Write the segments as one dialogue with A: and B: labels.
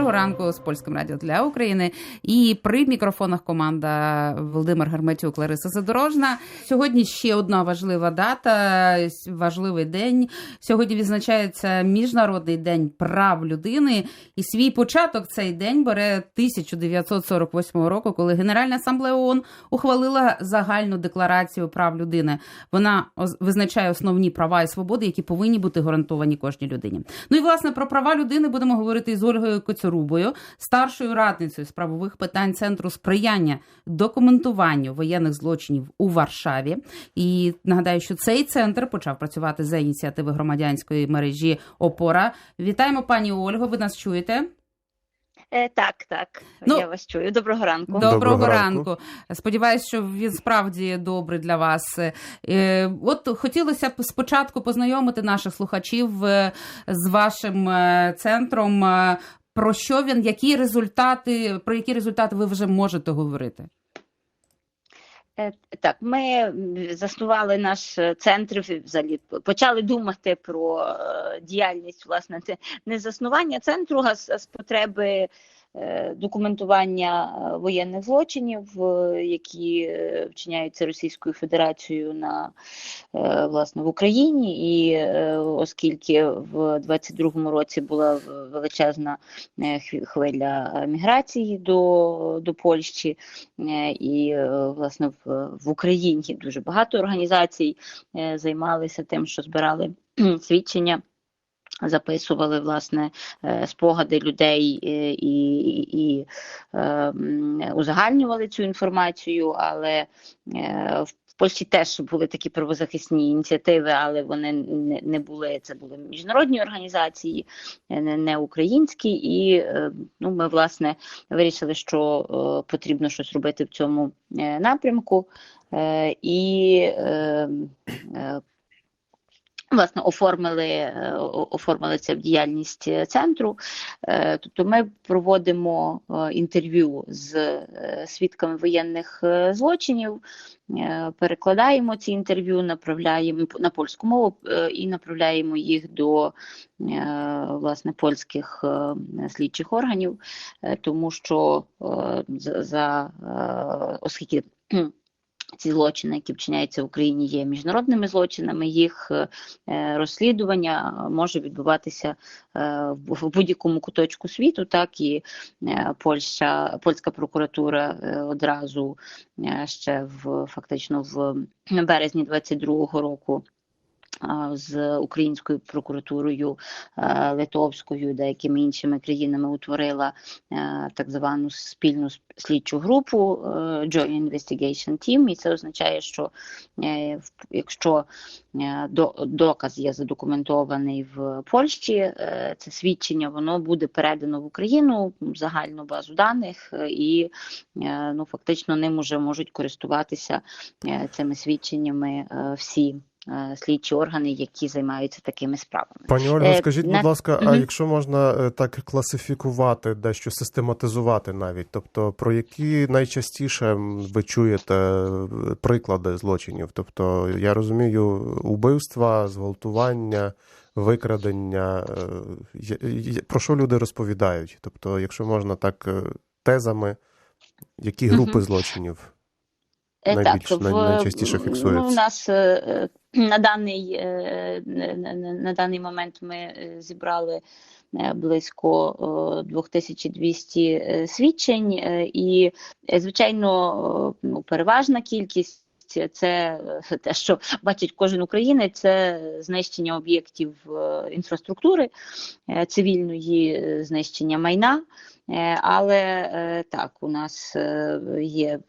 A: Доброго ранку з польським радіо для України. І при мікрофонах команда Володимир Герметюк, Лариса Задорожна. Сьогодні ще одна важлива дата, важливий день. Сьогодні відзначається Міжнародний день прав людини. І свій початок цей день бере 1948 року, коли Генеральна асамблея ООН ухвалила загальну декларацію прав людини. Вона визначає основні права і свободи, які повинні бути гарантовані кожній людині. Ну і власне про права людини будемо говорити із Ольгою Коцюрубою, старшою радницею з правових питань центру сприяння документуванню воєнних злочинів у Варшаві. І нагадаю, що цей центр почав працювати за ініціативи громадянської мережі Опора. Вітаємо, пані Ольго. Ви нас чуєте?
B: Е, так, так,
A: Ну,
B: я вас чую. Доброго ранку.
A: Доброго,
C: Доброго
A: ранку.
C: ранку.
A: Сподіваюсь, що він справді добрий для вас. Е, От хотілося б спочатку познайомити наших слухачів е, з вашим е, центром. Про що він, які результати, про які результати ви вже можете говорити?
B: Е, Так, ми заснували наш е, центр, взагалі почали думати про е, діяльність, власне, не заснування центру, а з, потреби документування е, воєнних злочинів, е, які е, вчиняються Російською Федерацією на е, власне в Україні. І е, оскільки в 22-му році була величезна е, хвиля міграції до, до Польщі, Е, і е, власне в, в Україні дуже багато організацій е, займалися тим, що збирали свідчення. Записували власне е, спогади людей е, і, і, і е, узагальнювали цю інформацію, але в Польщі теж були такі правозахисні ініціативи, але вони не, були. Це були міжнародні організації, не, українські. І ну, ми власне вирішили, що потрібно щось робити в цьому напрямку. І Власне, оформили, е, оформили це в діяльність е, центру. Е, Тобто ми проводимо інтерв'ю з свідками воєнних злочинів, перекладаємо ці інтерв'ю, направляємо на польську мову і направляємо їх до власне польських слідчих органів, тому що за, оскільки ці злочини, які вчиняються в Україні, є міжнародними злочинами. Їх е, розслідування може відбуватися е, в будь-якому куточку світу. Так і е, Польща, польська прокуратура е, одразу е, ще в фактично в березні 22-го року. З українською прокуратурою, литовською, деякими іншими країнами утворила так звану спільну слідчу групу е, Joint Investigation Team, і це означає, що е, якщо е, до- доказ є задокументований в Польщі, це свідчення воно буде передано в Україну в загальну базу даних, і ну фактично ним уже можуть користуватися цими свідченнями всі. Е, Слідчі органи, які займаються такими справами,
C: Пані Ольго,
B: Е,
C: скажіть, будь ласка, а якщо можна е, так класифікувати, дещо систематизувати навіть, тобто про які найчастіше ви чуєте приклади злочинів? Тобто, я розумію, убивства, зґвалтування, викрадення, про що люди розповідають? Тобто, якщо можна так тезами, які групи злочинів? Найбільш-
B: в-
C: най- найчастіше
B: Ну,
C: фіксується?
B: у нас е, е, на даний, е, на, на- на даний момент ми зібрали близько е, 2200 е, свідчень, і, звичайно, ну, переважна кількість. Це те, що бачить кожен українець, це знищення об'єктів інфраструктури цивільної, знищення майна. Е, Але е, так, у нас е, є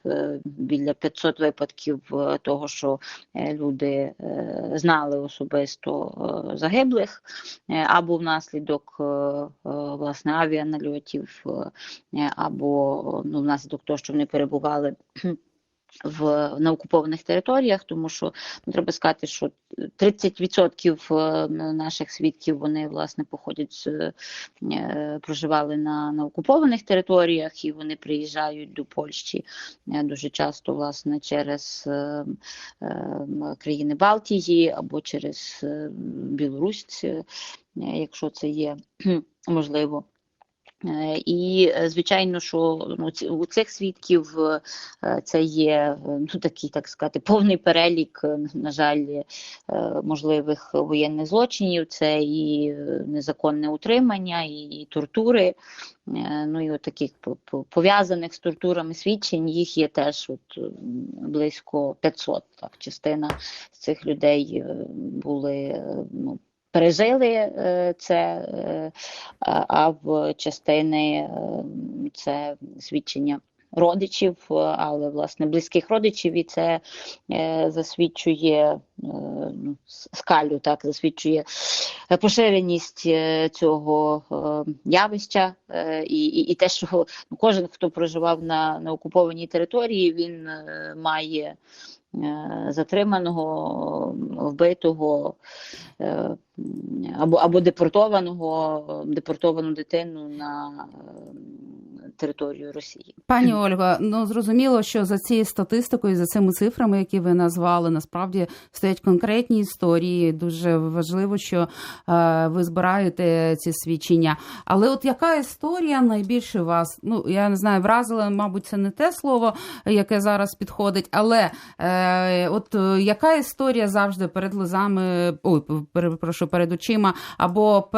B: біля 500 випадків того, що люди знали особисто загиблих, або внаслідок власне авіанальотів, або ну, внаслідок того, що вони перебували. В на окупованих територіях, тому що ну, треба сказати, що 30% е, наших свідків вони власне походять з е, проживали на, на окупованих територіях, і вони приїжджають до Польщі е, дуже часто, власне, через країни Балтії або через Білорусь, якщо це є можливо. Е, І е, звичайно, що ну, у цих свідків е, це є ну, такий, так сказати, повний перелік, на жаль, можливих воєнних злочинів. Це і незаконне утримання, і, тортури. Ну і от таких по- по- пов'язаних з тортурами свідчень, їх є теж от, близько 500. Так, частина з цих людей були ну, пережили е, це, е, а в частини е, це свідчення родичів, але власне близьких родичів, і це е, засвідчує е, ну, скалю, так засвідчує поширеність цього е, явища, е, і, і, те, що ну, кожен, хто проживав на, на окупованій території, він е, має затриманого, вбитого е, або, або депортованого, депортовану дитину на е, територію Росії.
A: Пані Ольга, ну зрозуміло, що за цією статистикою, за цими цифрами, які ви назвали, насправді стоять конкретні історії. Дуже важливо, що е, ви збираєте ці свідчення. Але от яка історія найбільше вас? Ну я не знаю, вразила, мабуть, це не те слово, яке зараз підходить. Але е, от е, яка історія завжди перед глазами, ой, перепрошую, перед очима або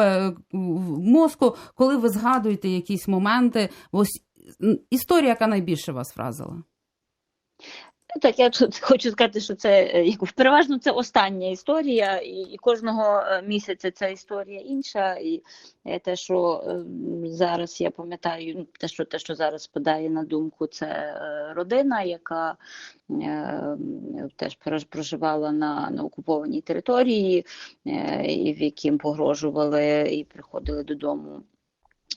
A: в мозку, коли ви згадуєте якісь моменти? Історія, яка найбільше вас вразила.
B: Ну, Так, я тут хочу сказати, що це е, переважно це остання історія, і, і кожного е, місяця ця історія інша. І е, те, що зараз я пам'ятаю, ну, те, що те, що зараз спадає на думку, це родина, яка теж проживала на, на окупованій території, і в яким погрожували і приходили додому.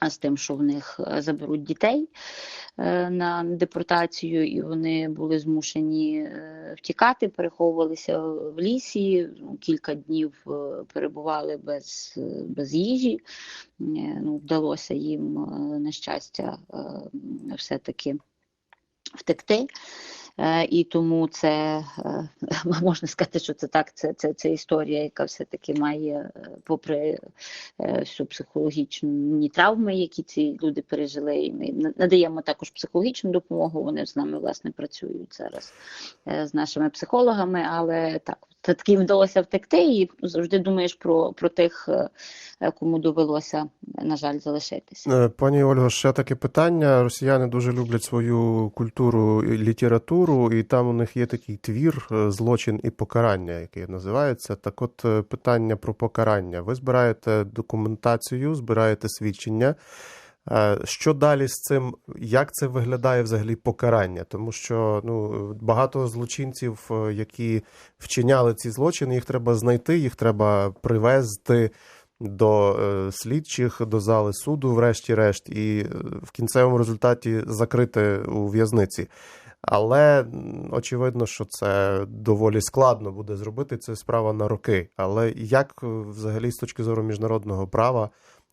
B: З тим, що в них е, заберуть дітей е, на депортацію, і вони були змушені е, втікати, переховувалися в лісі, ну, кілька днів перебували без, без їжі. Ну, вдалося їм, на щастя, все-таки втекти. Е, І тому це е, можна сказати, що це так. Це, це, це історія, яка все-таки має, е, попри всю психологічні травми, які ці люди пережили. І ми надаємо також психологічну допомогу. Вони з нами власне працюють зараз з нашими психологами, але так. та- Таким вдалося втекти, і завжди думаєш про, про тих, кому довелося, на жаль, залишитися.
C: Пані Ольго, ще таке питання. Росіяни дуже люблять свою культуру і літературу, і там у них є такий твір е, Злочин і покарання, який називається. Так от е, питання про покарання. Ви збираєте документацію, збираєте свідчення. Е, Що далі з цим? Як це виглядає взагалі покарання? Тому що ну багато злочинців, які вчиняли ці злочини, їх треба знайти, їх треба привезти до слідчих, до зали суду, врешті-решт, і в кінцевому результаті закрити у в'язниці. Але очевидно, що це доволі складно буде зробити. Це справа на роки. Але як е, взагалі з точки зору міжнародного права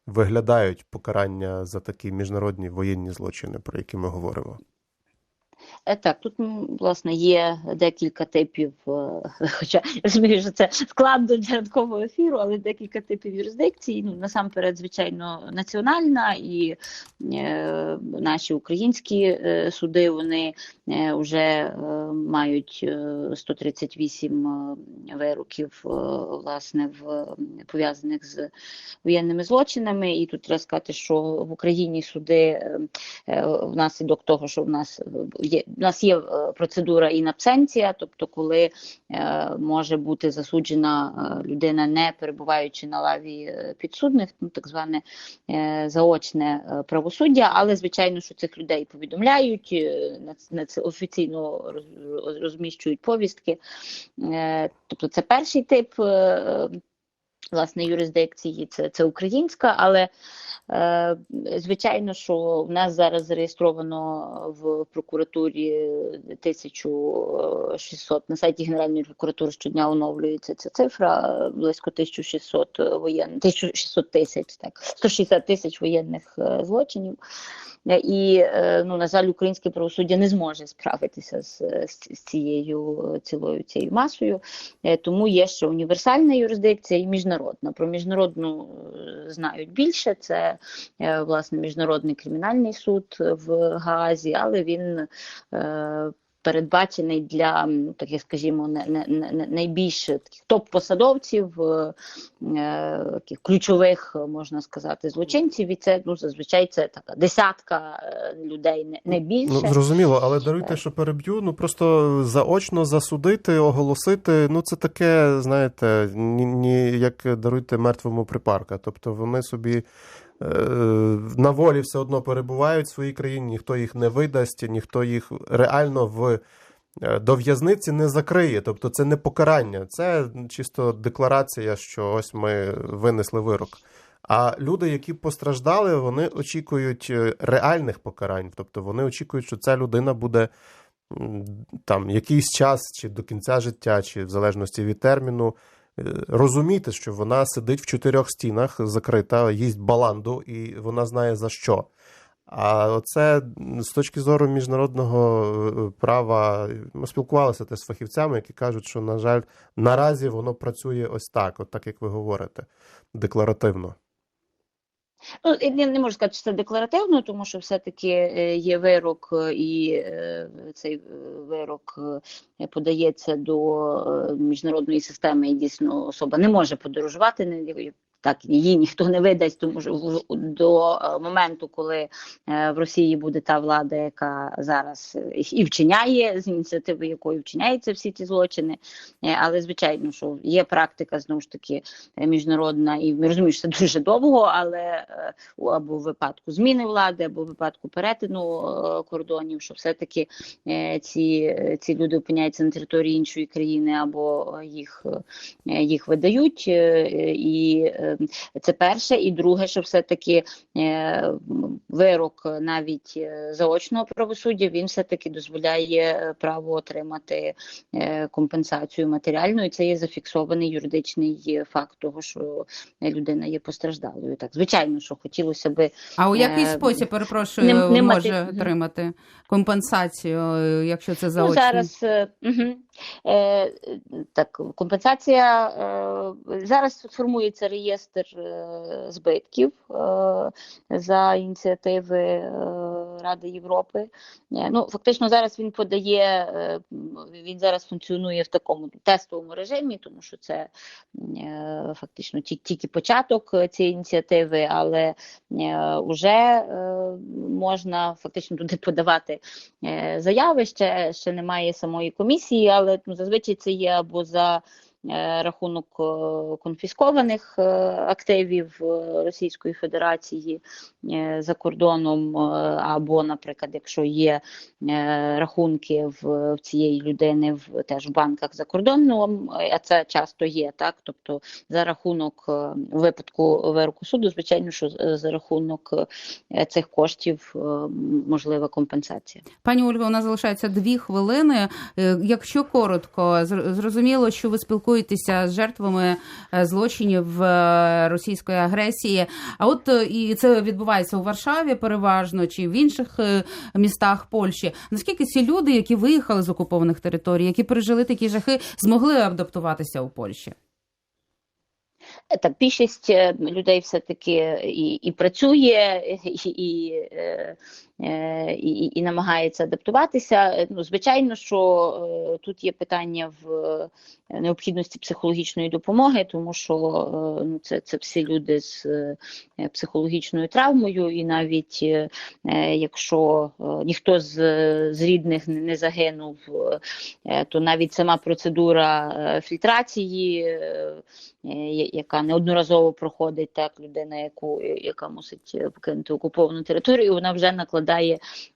C: виглядають покарання за такі міжнародні воєнні злочини, про які ми говоримо?
B: Е, Так, тут власне є декілька типів, е, хоча розумію, що це складно для ранкового ефіру, але декілька типів юрисдикцій. Ну насамперед, звичайно, національна і е, наші українські е, суди вони вже мають е, 138 е, вироків, власне, в пов'язаних з воєнними злочинами. І тут треба сказати, що в Україні суди внаслідок того, що в нас є в нас є е, процедура інабсенція, тобто коли е, може бути засуджена е, людина, не перебуваючи на лаві підсудних, ну так зване заочне правосуддя, але звичайно, що цих людей повідомляють, на це офіційно розміщують повістки. Тобто це перший тип. Е, Власне, юрисдикції це, це українська, але е, звичайно, що в нас зараз зареєстровано в прокуратурі 1600, на сайті Генеральної прокуратури щодня оновлюється ця цифра, е, близько 1600 воєнних, 1600 тисяч, так, 160 тисяч воєнних е, злочинів. Е, І, е, ну, на жаль, українське правосуддя не зможе справитися з, з, цією цілою цією масою. Е, Тому є ще універсальна юрисдикція і міжнародна. Про міжнародну знають більше. Це власне міжнародний кримінальний суд в Гаазі, але він передбачений для таких, скажімо, не, не, не, найбільш топ-посадовців, е, е, таких ключових, е, можна сказати, злочинців. І це ну зазвичай це така десятка е, людей, не, не більше.
C: Ну, зрозуміло, але даруйте, що переб'ю. Ну просто заочно засудити, оголосити. Ну це таке, знаєте, ні, ні як даруйте мертвому припарка. Тобто вони собі е, на волі все одно перебувають в своїй країні, ніхто їх не видасть, ніхто їх реально в. е, До в'язниці не закриє, тобто це не покарання, це чисто декларація, що ось ми винесли вирок. А люди, які постраждали, вони очікують е, реальних покарань. Тобто вони очікують, що ця людина буде там якийсь час, чи до кінця життя, чи в залежності від терміну, е, розуміти, що вона сидить в чотирьох стінах, закрита, їсть баланду, і вона знає за що. А це з точки зору міжнародного е, права, ми спілкувалися теж з фахівцями, які кажуть, що, на жаль, наразі воно працює ось так, от так як ви говорите, декларативно.
B: Ну, я не, можу сказати, що це декларативно, тому що все-таки е, є вирок, е, і е, цей вирок подається до міжнародної системи, і дійсно особа не може подорожувати. Так, її ніхто не видасть, тому що до е, моменту, коли е, в Росії буде та влада, яка зараз е, і вчиняє з ініціативи, якої вчиняються всі ці злочини. Але звичайно, що є практика знову ж таки міжнародна, і ми розуміємо, що це дуже довго, але або в випадку зміни влади, або в випадку перетину кордонів, що все-таки ці, ці люди опиняються на території іншої країни, або їх, їх видають. І це перше. І друге, що все-таки е, вирок навіть е, заочного правосуддя він все-таки дозволяє е, право отримати е, компенсацію матеріальну, і це є зафіксований юридичний е, факт того, що е, людина є постраждалою. Так, звичайно, що хотілося би
A: А у який
B: Е,
A: спосіб, перепрошую,
B: не- не
A: може
B: мати-
A: отримати компенсацію, е, якщо це
B: Ну, зараз е, угу. Е, так, компенсація е, зараз формується реєстр е, збитків за ініціативи Ради Європи. Е, ну, фактично зараз він подає, е, він зараз функціонує в такому тестовому режимі, тому що це е, фактично ті- тільки початок цієї ініціативи, але вже можна фактично туди подавати заяви. Ще, ще немає самої комісії, але ну, зазвичай це є або за рахунок е, конфіскованих е, активів е, Російської Федерації е, за кордоном, е, або, наприклад, якщо є е, рахунки в, цієї людини в теж в банках за кордоном, е, а це часто є, так тобто за рахунок е, випадку вироку суду, звичайно, що за рахунок е, цих коштів е, можлива компенсація.
A: Пані Ольга, у нас залишається дві хвилини. Е, Якщо коротко, зр- зрозуміло, що ви спілкуєтеся з жертвами е, злочинів е, російської агресії. А от е, і це відбувається у Варшаві переважно чи в інших містах Польщі. Наскільки ці люди, які виїхали з окупованих територій, які пережили такі жахи, змогли адаптуватися у Польщі?
B: Так, більшість людей все-таки і, і працює, і, і, е, і, і намагається адаптуватися. Е, Ну, звичайно, що е, тут є питання в необхідності психологічної допомоги, тому що ну, це, це всі люди з психологічною травмою, і навіть якщо ніхто з, з рідних не загинув, то навіть сама процедура фільтрації. яка неодноразово проходить так людина, яку яка мусить покинути окуповану територію, вона вже накладає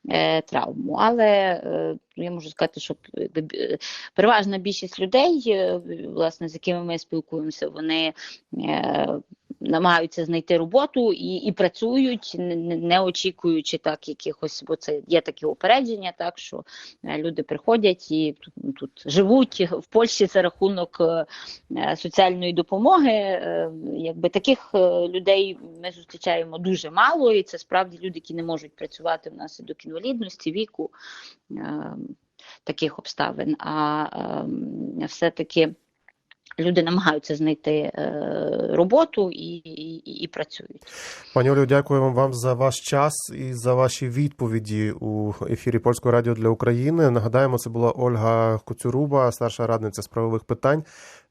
B: е, травму. Але е, я можу сказати, що е, переважна більшість людей, власне, з якими ми спілкуємося, вони намагаються знайти роботу і, і працюють, не, не- очікуючи так якихось, бо це є такі упередження, так що е, люди приходять і тут, тут живуть в Польщі за рахунок е, е, соціальної допомоги. Якби таких людей ми зустрічаємо дуже мало, і це справді люди, які не можуть працювати внаслідок інвалідності, віку таких обставин. А е, все-таки люди намагаються знайти е, роботу і, і, і працюють.
C: Пані Олю, дякуємо вам за ваш час і за ваші відповіді у ефірі Польського радіо для України. Нагадаємо, це була Ольга Коцюруба, старша радниця з правових питань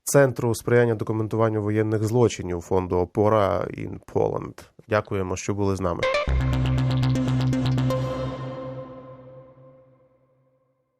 C: Центру сприяння документуванню воєнних злочинів фонду Опора in Poland. Дякуємо, що були з нами.